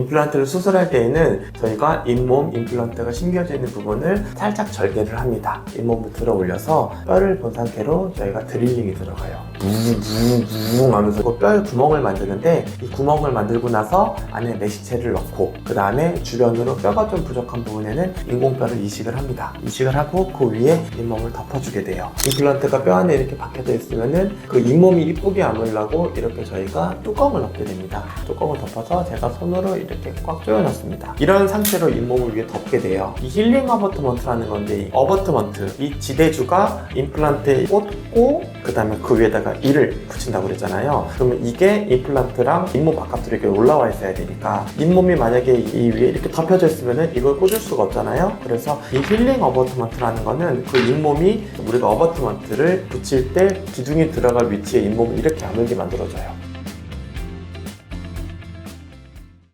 임플란트를 수술할 때에는 저희가 잇몸 임플란트가 심겨져 있는 부분을 살짝 절개를 합니다. 잇몸을 들어 올려서 뼈를 본 상태로 저희가 드릴링이 들어가요. 뭉뭉뭉 하면서 그 뼈에 구멍을 만드는데 이 구멍을 만들고 나서 안에 매식체를 넣고 그 다음에 주변으로 뼈가 좀 부족한 부분에는 인공뼈를 이식을 합니다. 이식을 하고 그 위에 잇몸을 덮어주게 돼요. 임플란트가 뼈 안에 이렇게 박혀져 있으면은 그 잇몸이 이쁘게 안 올라고 이렇게 저희가 뚜껑을 넣게 됩니다. 뚜껑을 덮어서 제가 손으로 이렇게 꽉 조여놨습니다. 이런 상태로 잇몸을 위에 덮게 돼요. 이 힐링 어버트먼트라는 건데 이 어버트먼트 이 지대주가 임플란트에 꽂고 그 다음에 그 위에다가 이를 붙인다고 그랬잖아요. 그러면 이게 임플란트랑 잇몸 바깥으로 이렇게 올라와 있어야 되니까 잇몸이 만약에 이 위에 이렇게 덮여져 있으면은 이걸 꽂을 수가 없잖아요. 그래서 이 힐링 어버트먼트라는 거는 그 잇몸이 우리가 어버트먼트를 붙일 때 기둥이 들어갈 위치에 잇몸을 이렇게 아물게 만들어줘요.